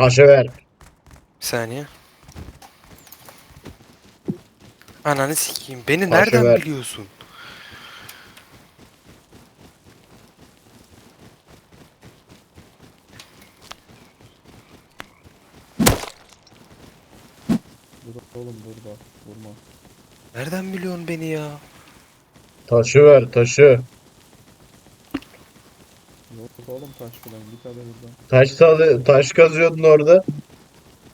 Taşı ver. Bir saniye. Ananı sikeyim. Beni Taşı nereden ver. biliyorsun? Burada oğlum burada. Vurma. Nereden biliyorsun beni ya? Taşı ver taşı. Yok oğlum taş falan git hadi buradan. Taş, salı- taş kazıyordun orada.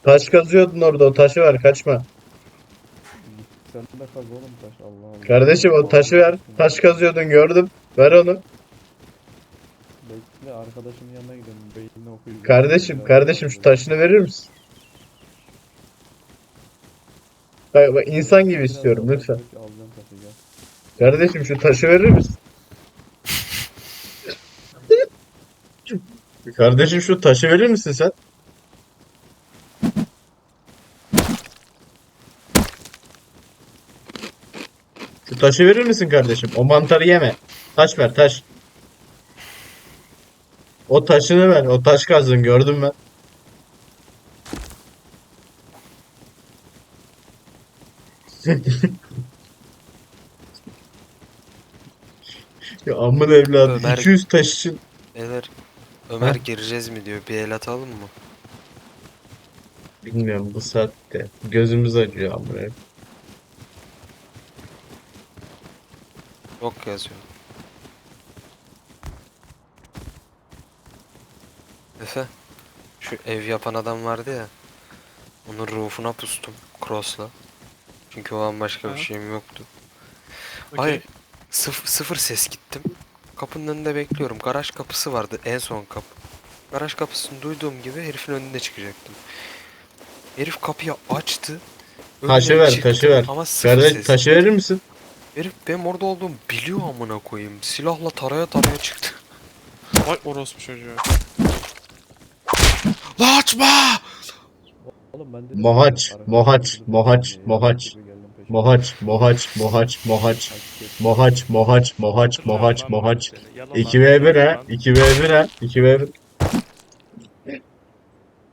Taş kazıyordun orada o taşı ver kaçma. Git sen de kaz oğlum taş Allah Allah. Kardeşim o taşı ver. Taş kazıyordun gördüm. Ver onu. Bekle arkadaşımın yanına gidelim. Beynini okuyacağım. Kardeşim kardeşim şu taşını verir misin? Bak, bak insan gibi Biraz istiyorum daha lütfen. taş dök, Alacağım taşı gel. Kardeşim şu taşı verir misin? Kardeşim şu taşı verir misin sen? Şu taşı verir misin kardeşim? O mantarı yeme. Taş ver taş. O taşını ver. O taş kazdın gördüm ben. Ya amın evladı Ömer- 200 taş için Beyler Ömer Ha? gireceğiz mi diyor. Bir el atalım mı? bilmiyorum bu saatte gözümüz acıyor amına. Yok yazıyor. Efe. Şu ev yapan adam vardı ya. Onun roof'una pustum. Cross'la. Çünkü o an başka bir Ha. şeyim yoktu. Okey. Hayır. Sıfır, sıfır ses gittim. Kapının önünde bekliyorum. Garaj kapısı vardı en son kapı. Garaj kapısını duyduğum gibi herifin önünde çıkacaktım. Herif kapıyı açtı. Taşı ver, çıktım taşı ver. Ama Kardeş ses. taşı verir misin? Herif benim orada olduğumu biliyor amına koyayım. Silahla taraya taraya çıktı. Vay orospu çocuğu. La açma! Oğlum ben dedim. Mohaç, mohaç, mohaç, mohaç. Mohaç, mohaç, mohaç, mohaç. Mohaç, mohaç, mohaç, mohaç, mohaç. seni. Yalan 2v1 lan, ha, yalan. 2v1 ha, 2v1.